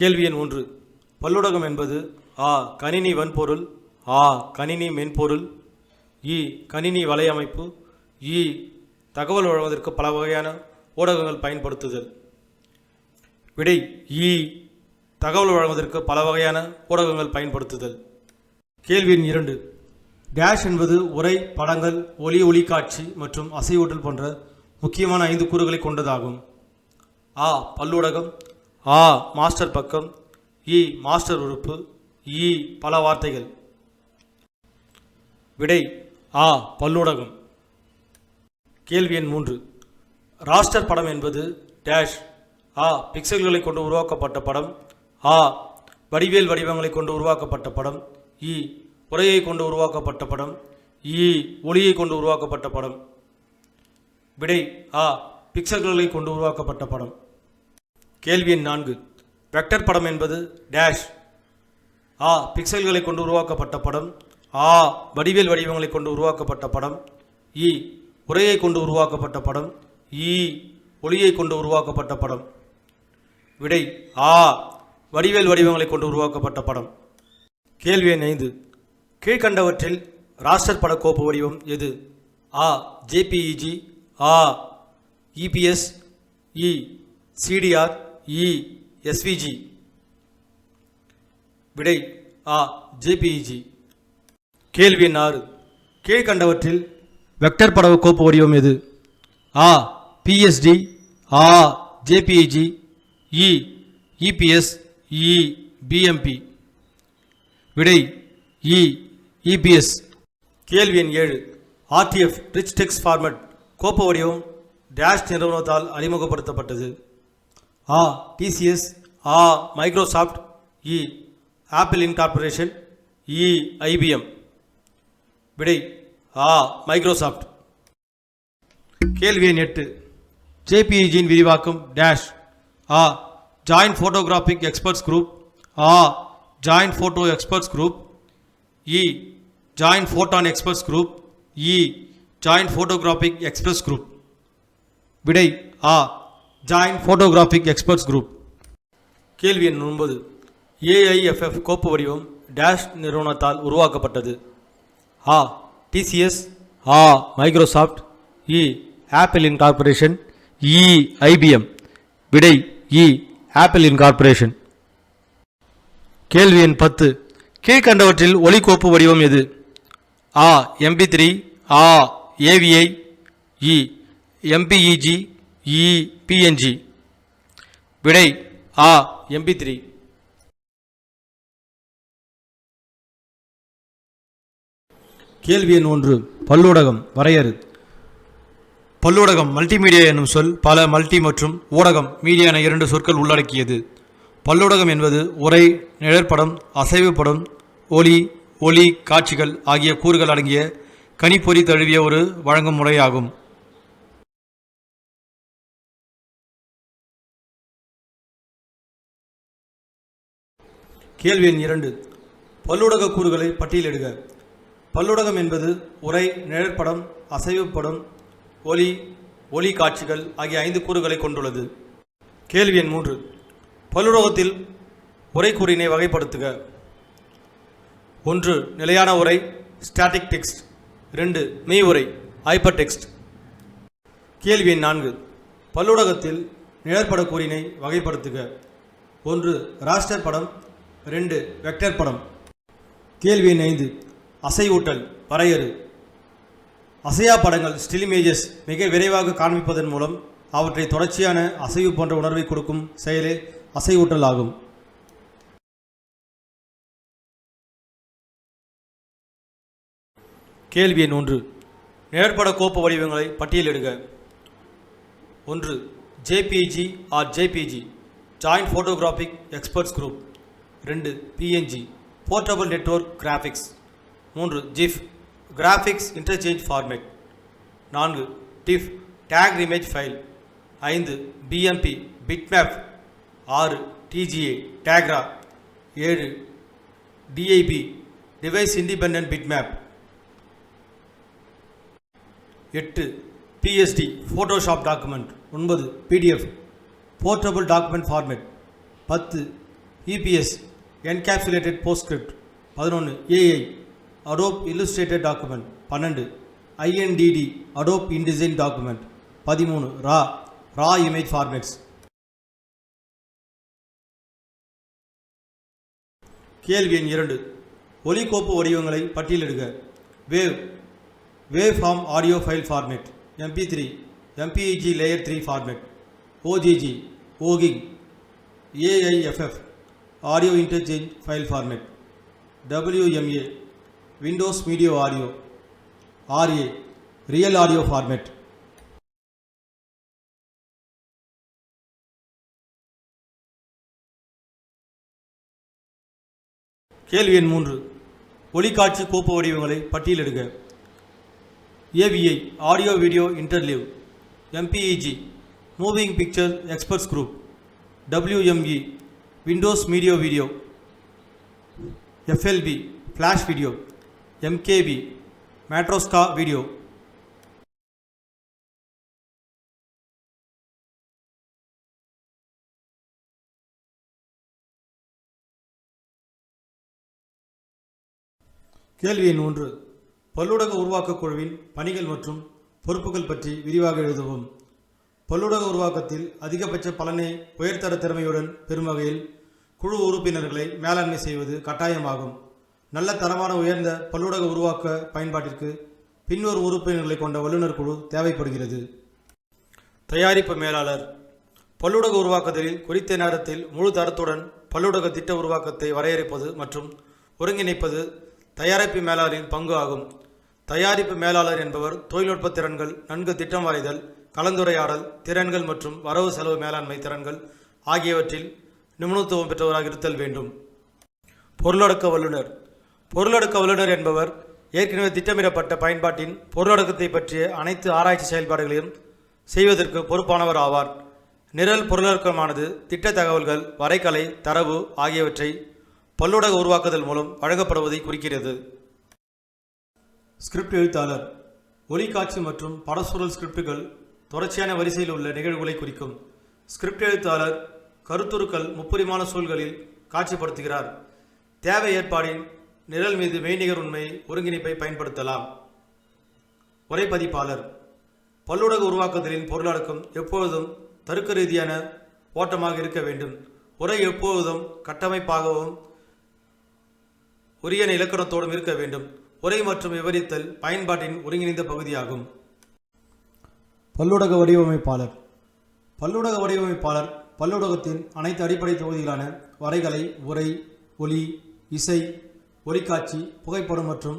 கேள்வி எண் ஒன்று. பல்லுடகம் என்பது ஆ கணினி வன்பொருள் ஆ கணினி மென்பொருள் இ கணினி வலையமைப்பு இ தகவல் வழங்குவதற்கு பல வகையான ஊடகங்கள் பயன்படுத்துதல். விடை இ தகவல் வழங்குவதற்கு பல வகையான ஊடகங்கள் பயன்படுத்துதல். கேள்வி எண் இரண்டு. டேஷ் என்பது உரை படங்கள் ஒலி காட்சி மற்றும் அசைவூட்டல் போன்ற முக்கியமான ஐந்து கூறுகளை கொண்டதாகும். ஆ பல்லூடகம் ஆ மாஸ்டர் பக்கம் இ மாஸ்டர் உறுப்பு இ பல வார்த்தைகள். விடை ஆ பல்லூடகம். கேள்வி எண் மூன்று. ராஸ்டர் படம் என்பது டேஷ் ஆ பிக்சல்களை கொண்டு உருவாக்கப்பட்ட படம் ஆ வடிவேல் வடிவங்களை கொண்டு உருவாக்கப்பட்ட படம் இ உரையை கொண்டு உருவாக்கப்பட்ட படம் இ ஒளியை கொண்டு உருவாக்கப்பட்ட படம். விடை ஆ பிக்சல்களை கொண்டு உருவாக்கப்பட்ட படம். கேள்வி எண் நான்கு. வெக்டர் படம் என்பது டேஷ் ஆ பிக்சல்களை கொண்டு உருவாக்கப்பட்ட படம். ஆ வடிவேல் வடிவங்களை கொண்டு உருவாக்கப்பட்ட படம். இ உரையை கொண்டு உருவாக்கப்பட்ட படம். இ ஒளியை கொண்டு உருவாக்கப்பட்ட படம். விடை ஆ வடிவேல் வடிவங்களை கொண்டு உருவாக்கப்பட்ட படம். கேள்வி எண் ஐந்து. கீழ்கண்டவற்றில் ராஸ்டர் பட கோப்பு வடிவம் எது? ஆ ஜேபிஇஜி ஆ இபிஎஸ் இ சிடிஆர் இ எஸ்விஜி விடை ஆ ஜேபிஇஜி கேள்வி எண் ஆறு. கீழ்கண்டவற்றில் வெக்டர் படவு கோப்பு வடிவம் எது? ஆ பிஎஸ்டி ஆ ஜேபிஇஜி இ இபிஎஸ் இ பிஎம்பி விடை இ இபிஎஸ் கேள்வி எண் ஏழு. ஆர்டிஎஃப் ரிச் டெக்ஸ் ஃபார்மட் கோப்பு வடிவம் டேஷ் நிறுவனத்தால் அறிமுகப்படுத்தப்பட்டது. ஆ டிசிஎஸ் ஆ மைக்ரோசாஃப்ட் இ ஆப்பிள் இன்கார்பரேஷன் இ ஐபிஎம் விடை ஆ மைக்ரோசாஃப்ட் கேள்வி எண் எட்டு. ஜேபிஇஜியின் விரிவாக்கம் டேஷ் ஆ ஜாயின்ட் ஃபோட்டோகிராஃபிக் எக்ஸ்பர்ட்ஸ் குரூப் ஆ ஜாயின்ட் ஃபோட்டோ எக்ஸ்பர்ட்ஸ் குரூப் இ ஜாயின்ட் ஃபோட்டான் எக்ஸ்பர்ட்ஸ் குரூப் இ ஜாயின்ட் ஃபோட்டோகிராஃபிக் எக்ஸ்பிரஸ் குரூப் விடை ஆ ஜாயின் ஃபோட்டோகிராஃபிக் எக்ஸ்பர்ட்ஸ் குரூப் கேள்வி எண் ஒன்பது. ஏஐஎஃப்எஃப் கோப்பு வடிவம் டேஷ் நிறுவனத்தால் உருவாக்கப்பட்டது. ஆ டிசிஎஸ் ஆ மைக்ரோசாஃப்ட் இ ஆப்பிள் இன்கார்பரேஷன் இ ஐபிஎம் விடை இ ஆப்பிள் இன்கார்பரேஷன் கேள்வி எண் பத்து. கீழ்கண்டவற்றில் கோப்பு வடிவம் எது? ஆ எம்பி த்ரீ ஆ ஏவிஐ இ எம்பிஇஜி இ பிஎன்ஜி விடை ஆ எம்பி த்ரீ கேள்வி எண் ஒன்று பல்லூடகம் வரையறு. பல்லூடகம் மல்டிமீடியா என்னும் சொல் பல மல்டி மற்றும் ஊடகம் மீடியா என இரண்டு சொற்கள் உள்ளடக்கியது. பல்லூடகம் என்பது உரை நிழற்படம் அசைவு படம் ஒளி ஒளி காட்சிகள் ஆகிய கூறுகள் அடங்கிய கணிப்பொறி தழுவிய ஒரு வழங்கும் முறையாகும். கேள்வி எண் இரண்டு. பல்லுடக கூறுகளை பட்டியலிடுக. பல்லுடகம் என்பது உரை நிழற்படம் அசைவு படம் ஒலி ஒளி காட்சிகள் ஆகிய ஐந்து கூறுகளை கொண்டுள்ளது. கேள்வி எண் மூன்று. பல்லுடகத்தில் உரை கூறினை வகைப்படுத்துக. ஒன்று நிலையான உரை ஸ்டாட்டிக் டெக்ஸ்ட் ரெண்டு மெய் உரை ஹைப்பர் டெக்ஸ்ட் கேள்வி எண் நான்கு. பல்லுடகத்தில் நிழற்பட கூறினை வகைப்படுத்துக. ஒன்று ராஸ்டர் படம் ரெண்டு வெக்டர் படம். கேள்வி எண் ஐந்து அசைவூட்டல் வரையறு. அசையா படங்கள் ஸ்டில் இமேஜஸ் மிக விரைவாக காண்பிப்பதன் மூலம் அவற்றை தொடர்ச்சியான அசைவு போன்ற உணர்வை கொடுக்கும் செயலே அசைவூட்டல் ஆகும். கேள்வி எண் ஒன்று நிழற்பட கோப்பு வடிவங்களை பட்டியலிடுக. ஒன்று JPG or JPG joint photographic experts group ரெண்டு பிஎன்ஜி போர்ட்டபிள் நெட்வொர்க் கிராஃபிக்ஸ் மூன்று ஜிஃப் கிராஃபிக்ஸ் இன்டர்சேஞ்ச் ஃபார்மேட் நான்கு டிஃப் டேக் இமேஜ் ஃபைல் ஐந்து பிஎம்பி பிட்மேப் ஆறு டிஜிஏ டேக்ரா ஏழு டிஐபி டிவைஸ் இண்டிபெண்ட் பிட்மேப் எட்டு பிஎஸ்டி ஃபோட்டோஷாப் டாக்குமெண்ட் ஒன்பது பிடிஎஃப் போர்ட்டபிள் டாக்குமெண்ட் ஃபார்மேட் பத்து இபிஎஸ் என்கேப்சுலேட்டட் போஸ்ட்ஸ்கிரிப்ட் பதினொன்று ஏஐ அடோப் இல்லுஸ்ட்ரேட்டட் டாக்குமெண்ட் பன்னெண்டு ஐஎன்டிடி அடோப் இன்டிசைன் டாக்குமெண்ட் பதிமூணு ரா ரா இமேஜ் ஃபார்மேட்ஸ் கேள்வி எண் இரண்டு. ஒலிகோப்பு வடிவங்களை பட்டியலிடுக. Wave wave form audio file format MP three MPEG layer three format OGG ஓகிங் AIFF audio interchange file format. WMA Windows Media audio RA real audio Format. கேள்வி எண் மூன்று. ஒளிக்காட்சி கோப்பு வடிவங்களை பட்டியலிடுக. AVI audio video interleave MPEG moving picture experts group WME Windows media video FLV flash video MKV Matroska video கேள்வி எண் ஒன்று. பல்லுடக உருவாக்கக் குழுவின் பணிகள் மற்றும் பொறுப்புகள் பற்றி விரிவாக எழுதவும். பல்லுடக உருவாக்கத்தில் அதிகபட்ச பலனை உயர்தர திறமையுடன் பெறும் வகையில் குழு உறுப்பினர்களை மேலாண்மை செய்வது கட்டாயமாகும். நல்ல தரமான உயர்ந்த பல்லுடக உருவாக்க பயன்பாட்டிற்கு பின்வரும் உறுப்பினர்களை கொண்ட வல்லுநர் குழு தேவைப்படுகிறது. தயாரிப்பு மேலாளர். பல்லுடக உருவாக்குதலில் குறித்த நேரத்தில் முழு தரத்துடன் பல்லுடக திட்ட உருவாக்கத்தை வரையறுப்பது மற்றும் ஒருங்கிணைப்பது தயாரிப்பு மேலாளரின் பங்கு ஆகும். தயாரிப்பு மேலாளர் என்பவர் தொழில்நுட்ப திறன்கள் நன்கு திட்டம் வரைதல் கலந்துரையாடல் திறன்கள் மற்றும் வரவு செலவு மேலாண்மை திறன்கள் ஆகியவற்றில் நிபுணத்துவம் பெற்றவராக இருத்தல் வேண்டும். பொருளடக்க வல்லுநர். பொருளடக்க வல்லுநர் என்பவர் ஏற்கனவே திட்டமிடப்பட்ட பயன்பாட்டின் பொருளடக்கத்தை பற்றிய அனைத்து ஆராய்ச்சி செயல்பாடுகளையும் செய்வதற்கு பொறுப்பானவர் ஆவார். நிரல் பொருளடக்கமானது திட்ட தகவல்கள் வரைகலை தரவு ஆகியவற்றை பல்லுடக உருவாக்குதல் மூலம் வழங்கப்படுவதை குறிக்கிறது. ஸ்கிரிப்ட் எழுத்தாளர். ஒலிக்காட்சி மற்றும் படசூழல் ஸ்கிரிப்டுகள் தொடர்ச்சியான வரிசையில் உள்ள நிகழ்வுகளை குறிக்கும். ஸ்கிரிப்ட் எழுத்தாளர் கருத்துருக்கள் முப்பரிமாண சூழல்களில் காட்சிப்படுத்துகிறார். தேவை ஏற்பாடின் நிரல் மீது மெய்நிகர் உண்மை ஒருங்கிணைப்பை பயன்படுத்தலாம். உரைப்பதிப்பாளர் பல்லுடக உருவாக்குதலின் பொருளாக்கம் எப்பொழுதும் தருக்க ரீதியான ஓட்டமாக இருக்க வேண்டும். உரை எப்பொழுதும் கட்டமைப்பாகவும் உரிய இலக்கணத்தோடும் இருக்க வேண்டும். உரை மற்றும் விவரித்தல் பயன்பாட்டின் ஒருங்கிணைந்த பகுதியாகும். பல்லுடக வடிவமைப்பாளர். பல்லுடக வடிவமைப்பாளர் பல்லூடகத்தின் அனைத்து அடிப்படை தொகுதிகளான வரைகலை உரை ஒலி இசை ஒலிக்காட்சி புகைப்படம் மற்றும்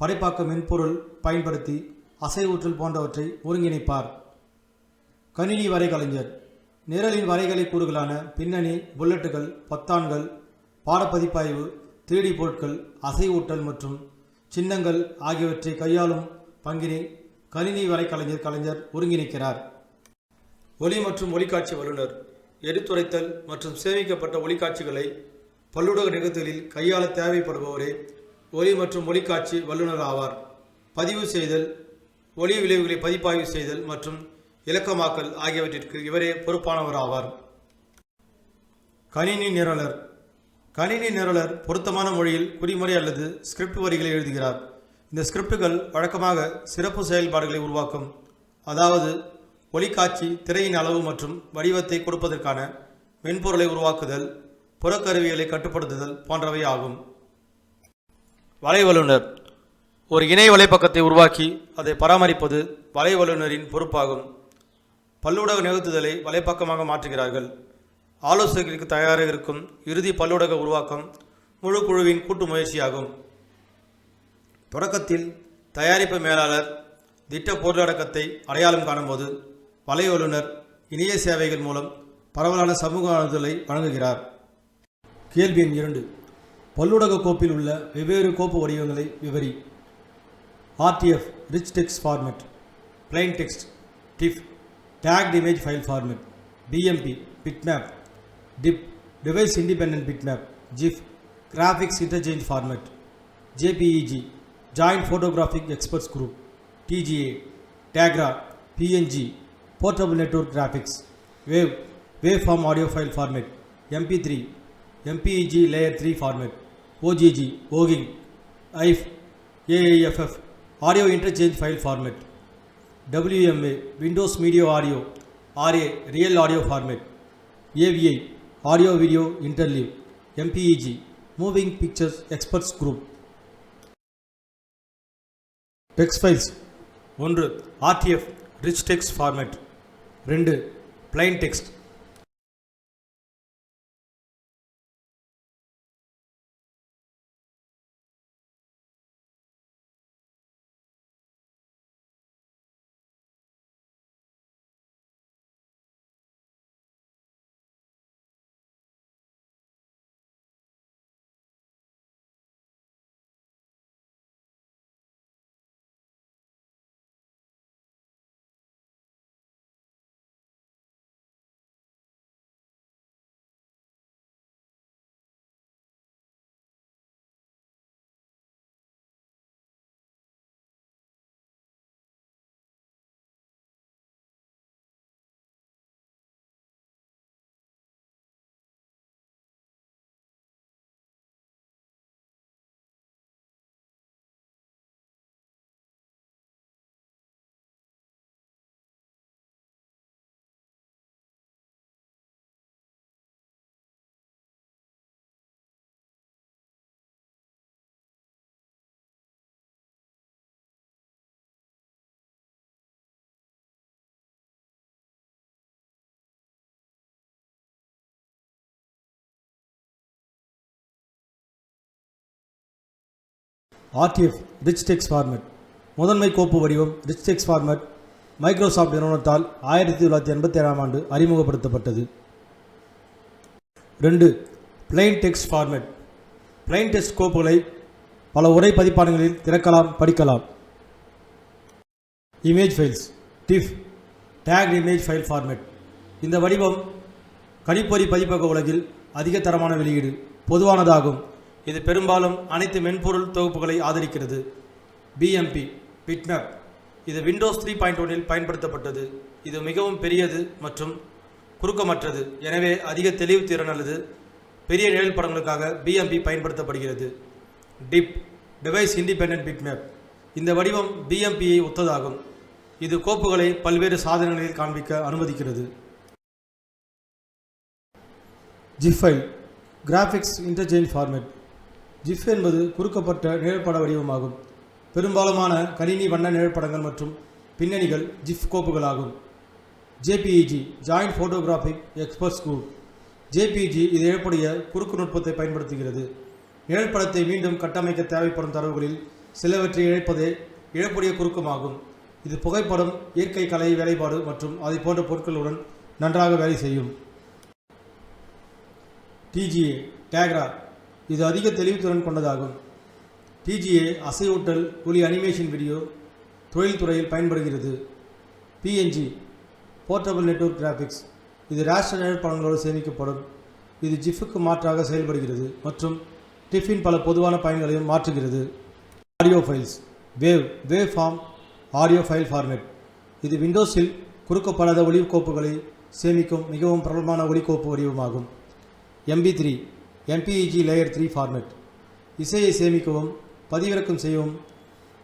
படைப்பாக்க மென்பொருள் பயன்படுத்தி அசைவூற்றல் போன்றவற்றை ஒருங்கிணைப்பார். கணினி வரைகலைஞர். நிரலின் வரைகலை கூறுகளான பின்னணி புல்லட்டுகள் பத்தான்கள் பாடப்பதிப்பாய்வு 3D பொருட்கள் அசைவூட்டல் மற்றும் சின்னங்கள் ஆகியவற்றை கையாளும் பங்கினை கணினி வரைகலைஞர் கலைஞர் ஒருங்கிணைக்கிறார். ஒலி மற்றும் ஒலிக்காட்சி வல்லுநர். எடுத்துரைத்தல் மற்றும் சேமிக்கப்பட்ட ஒளிக்காட்சிகளை பல்லுடக நிகழ்த்துகளில் கையாள தேவைப்படுபவரே ஒலி மற்றும் ஒளிக்காட்சி வல்லுநர் ஆவார். பதிவு செய்தல் ஒளி விளைவுகளை பதிப்பாய்வு செய்தல் மற்றும் இலக்கமாக்கல் ஆகியவற்றிற்கு இவரே பொறுப்பானவர் ஆவார். கணினி நிரலர். கணினி நிரலர் பொருத்தமான மொழியில் குறிமுறை அல்லது ஸ்கிரிப்ட் வரிகளை எழுதுகிறார். இந்த ஸ்கிரிப்டுகள் வழக்கமாக சிறப்பு செயல்பாடுகளை உருவாக்கும். அதாவது ஒளிக்காட்சி திரையின் அளவு மற்றும் வடிவத்தை கொடுப்பதற்கான மென்பொருளை உருவாக்குதல் புறக்கருவிகளை கட்டுப்படுத்துதல் போன்றவை ஆகும். வலைவல்லுனர் ஒரு இணை வலைப்பக்கத்தை உருவாக்கி அதை பராமரிப்பது வலைவல்லுனரின் பொறுப்பாகும். பல்லூடக நிகழ்த்துதலை வலைப்பக்கமாக மாற்றுகிறார்கள். ஆலோசனைகளுக்கு தயாராக இருக்கும் இறுதி பல்லூடக உருவாக்கம் முழு குழுவின் கூட்டு முயற்சியாகும். தொடக்கத்தில் தயாரிப்பு மேலாளர் திட்ட பொருளடக்கத்தை அடையாளம் காணும்போது வலை வல்லுநர் இணைய சேவைகள் மூலம் பரவலான சமூக அணுதலை வழங்குகிறார். கேள்வி எண் இரண்டு. பல்லுடக கோப்பில் உள்ள வெவ்வேறு கோப்பு வடிவங்களை விவரி. RTF rich text format plain text TIFF tagged image file format BMP bitmap DIB device independent bitmap GIF graphics interchange format JPEG joint photographic experts group TGA டேக்ரா PNG portable network graphics wave wave form audio file format MP three MPEG Layer 3 format, OGG, OGING, IF, AIFF, Audio Interchange File Format, WMA, Windows Media Audio, RA, Real Audio Format, AVI, Audio Video Interleave, MPEG, Moving Pictures Experts Group. Text files ஒன்று RTF rich text format ரெண்டு plain text RTF rich text format முதன்மை கோப்பு வடிவம் rich text format Microsoft நிறுவனத்தால் ஆயிரத்தி தொள்ளாயிரத்தி எண்பத்தி ஏழாம் ஆண்டு அறிமுகப்படுத்தப்பட்டது. ரெண்டு plain text format plain text கோப்புகளை பல உரை பதிப்பாளர்களில் திறக்கலாம் படிக்கலாம். Image files TIFF tag image file format இந்த வடிவம் கணிப்பொறி பதிப்பக உலகில் அதிக தரமான வெளியீடு பொதுவானதாகும். இது பெரும்பாலும் அனைத்து மென்பொருள் தொகுப்புகளை ஆதரிக்கிறது. பிஎம்பி பிட்மேப் இது விண்டோஸ் த்ரீ பாயிண்ட் ஒனில் பயன்படுத்தப்பட்டது. இது மிகவும் பெரியது மற்றும் குறுக்கமற்றது. எனவே அதிக தெளிவு திறன் அல்லது பெரிய நிழல் படங்களுக்காக பிஎம்பி பயன்படுத்தப்படுகிறது. டிப் டிவைஸ் இண்டிபெண்ட் பிட்மேப் இந்த வடிவம் பிஎம்பியை ஒத்ததாகும். இது கோப்புகளை பல்வேறு சாதனங்களில் காண்பிக்க அனுமதிக்கிறது. GIF file graphics interchange format GIF என்பது குறுக்கப்பட்ட நிழற்பட வடிவமாகும். பெரும்பாலுமான கணினி வண்ண நிழற்படங்கள் மற்றும் பின்னணிகள் GIF கோப்புகளாகும். JPEG joint photographic expert school JPEG இது இழப்புடைய குறுக்கு நுட்பத்தை பயன்படுத்துகிறது. நிழற்படத்தை மீண்டும் கட்டமைக்க தேவைப்படும் தரவுகளில் சிலவற்றை இழைப்பதே இழப்புடைய குறுக்கமாகும். இது புகைப்படம் இயற்கை கலை வேலைப்பாடு மற்றும் அதை போன்ற பொருட்களுடன் நன்றாக வேலை செய்யும். டிஜிஏ டேக்ரா இது அதிக தெளிவுத்திறன் கொண்டதாகும். டிஜிஏ அசைவூட்டல் ஒலி அனிமேஷன் வீடியோ தொழில்துறையில் பயன்படுகிறது. பிஎன்ஜி போர்ட்டபிள் நெட்வொர்க் கிராஃபிக்ஸ் இது ரேஷன் நிழற்படங்களோடு சேமிக்கப்படும். இது ஜிஃபுக்கு மாற்றாக செயல்படுகிறது மற்றும் டிஃபின் பல பொதுவான பயன்களையும் மாற்றுகிறது. Audio files wave wave form audio file format இது விண்டோஸில் குறுக்கப்படாத ஒளிக்கோப்புகளை சேமிக்கும் மிகவும் பிரபலமான ஒளிக்கோப்பு வடிவமாகும். MP three MPEG layer three format இசையை சேமிக்கவும் பதிவிறக்கம் செய்யவும்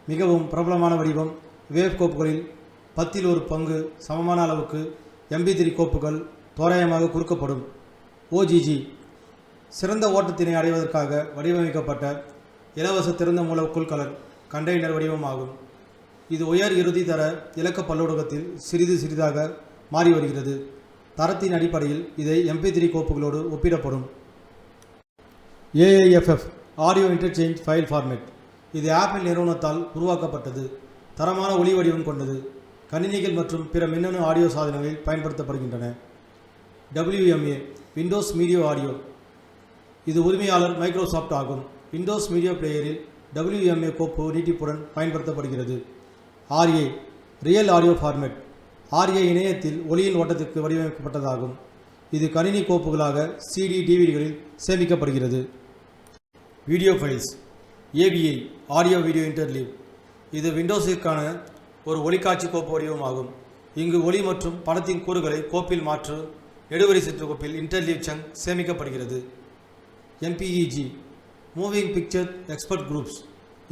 மிகவும் பிரபலமான வடிவம் வேவ் கோப்புகளில் பத்தில் ஒரு பங்கு சமமான அளவுக்கு எம்பி த்ரீ கோப்புகள் தோராயமாக குறுக்கப்படும். ஓஜிஜி சிறந்த ஓட்டத்தினை அடைவதற்காக வடிவமைக்கப்பட்ட இலவச திறந்த மூல கலர் கண்டெய்னர் வடிவமாகும் இது உயர் இறுதி தர இலக்க பல்லூடகத்தில் சிறிது சிறிதாக மாறி வருகிறது. தரத்தின் அடிப்படையில் இதை எம்பி த்ரீ கோப்புகளோடு ஒப்பிடப்படும். AIFF audio interchange file format இது ஆப்பிள் நிறுவனத்தால் உருவாக்கப்பட்டது. தரமான ஒளி வடிவம் கொண்டது. கணினிகள் மற்றும் பிற மின்னணு ஆடியோ சாதனங்களில் பயன்படுத்தப்படுகின்றன. டபிள்யூஎம்ஏ விண்டோஸ் மீடியோ ஆடியோ இது உரிமையாளர் மைக்ரோசாஃப்ட் ஆகும். விண்டோஸ் மீடியா பிளேயரில் டபிள்யூஎம்ஏ கோப்பு நீட்டிப்புடன் பயன்படுத்தப்படுகிறது. RA real audio format RA இணையத்தில் ஒளியின் ஓட்டத்திற்கு வடிவமைக்கப்பட்டதாகும். இது கணினி கோப்புகளாக சிடி டிவிடிகளில் சேமிக்கப்படுகிறது. Video files AVI audio video interleave இது விண்டோஸிற்கான ஒரு ஒளிக்காட்சி கோப்பு வடிவமாகும். இங்கு ஒளி மற்றும் படத்தின் கூறுகளை கோப்பில் மாற்று நெடுவரிசை தொகுப்பில் இன்டர்லீவ் சங் சேமிக்கப்படுகிறது. MPEG moving picture expert groups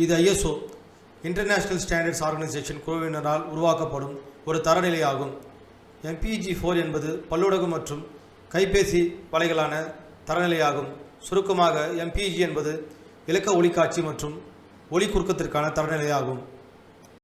இது ஐஎஸ்ஓ இன்டர்நேஷ்னல் ஸ்டாண்டர்ட்ஸ் ஆர்கனைசேஷன் குழுவினரால் உருவாக்கப்படும் ஒரு தரநிலையாகும். எம்பிஜி ஃபோர் என்பது பல்லுடகு மற்றும் கைபேசி வலைகளான தரநிலையாகும். சுருக்கமாக எம்பிஜி என்பது இலக்க ஒளிக்காட்சி மற்றும் ஒளி குறுக்கத்திற்கான தரநிலையாகும்.